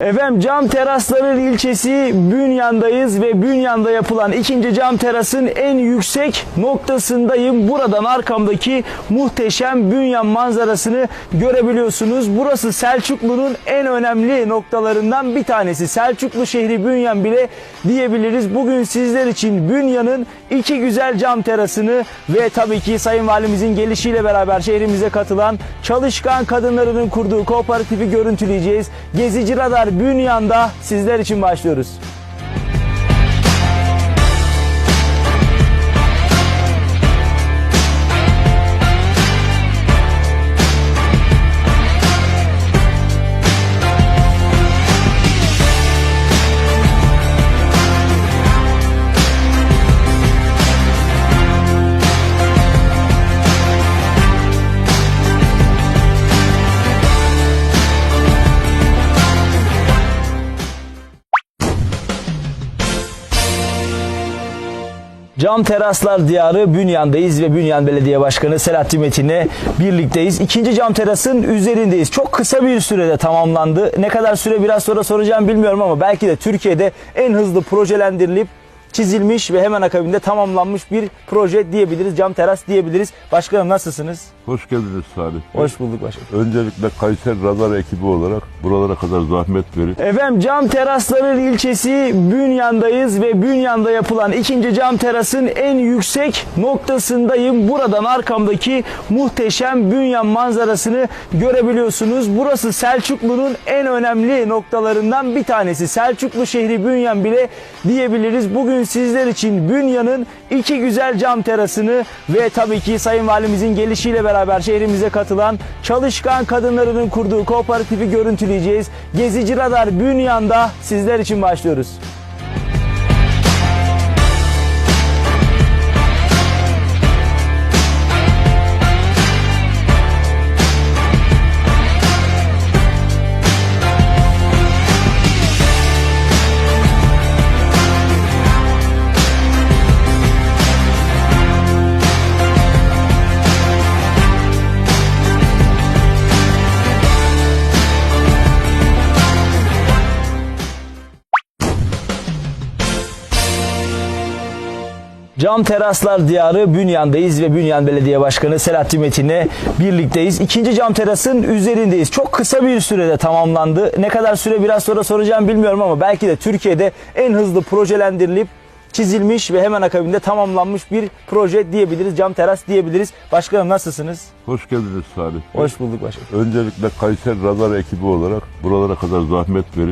Efendim cam terasların ilçesi Bünyan'dayız ve Bünyan'da yapılan ikinci cam terasın en yüksek noktasındayım. Buradan arkamdaki muhteşem Bünyan manzarasını görebiliyorsunuz. Burası Selçuklu'nun en önemli noktalarından bir tanesi. Selçuklu şehri Bünyan bile diyebiliriz. Bugün sizler için Bünyan'ın iki güzel cam terasını ve tabii ki Sayın Valimizin gelişiyle beraber şehrimize katılan çalışkan kadınlarının kurduğu kooperatifi görüntüleyeceğiz. Gezici Radar Bünyan'da sizler için başlıyoruz. Cam Teraslar Diyarı Bünyan'dayız ve Bünyan Belediye Başkanı Selahattin Metin'le birlikteyiz. İkinci cam terasın üzerindeyiz. Çok kısa bir sürede tamamlandı. Ne kadar süre biraz sonra soracağım bilmiyorum ama belki de Türkiye'de en hızlı projelendirilip çizilmiş ve hemen akabinde tamamlanmış bir proje diyebiliriz. Cam teras diyebiliriz. Başkanım nasılsınız? Hoş geldiniz Salih Bey. Hoş bulduk başkanım. Öncelikle Kayseri Radar ekibi olarak buralara kadar zahmet verip Efendim cam terasların ilçesi Bünyan'dayız ve Bünyan'da yapılan ikinci cam terasın en yüksek noktasındayım. Buradan arkamdaki muhteşem Bünyan manzarasını görebiliyorsunuz. Burası Selçuklu'nun en önemli noktalarından bir tanesi. Selçuklu şehri Bünyan bile diyebiliriz. Bugün sizler için Bünyan'ın iki güzel cam terasını ve tabii ki Sayın Valimizin gelişiyle beraber şehrimize katılan çalışkan kadınlarının kurduğu kooperatifi görüntüleyeceğiz. Gezici Radar Bünyan'da sizler için başlıyoruz. Cam Teraslar Diyarı Bünyan'dayız ve Bünyan Belediye Başkanı Selahattin Metin'le birlikteyiz. İkinci cam terasın üzerindeyiz. Çok kısa bir sürede tamamlandı. Ne kadar süre biraz sonra soracağım bilmiyorum ama belki de Türkiye'de en hızlı projelendirilip çizilmiş ve hemen akabinde tamamlanmış bir proje diyebiliriz. Cam teras diyebiliriz. Başkanım nasılsınız? hoş geldiniz Salih. Hoş bulduk başkanım. Öncelikle Kayseri Radar ekibi olarak buralara kadar zahmet verip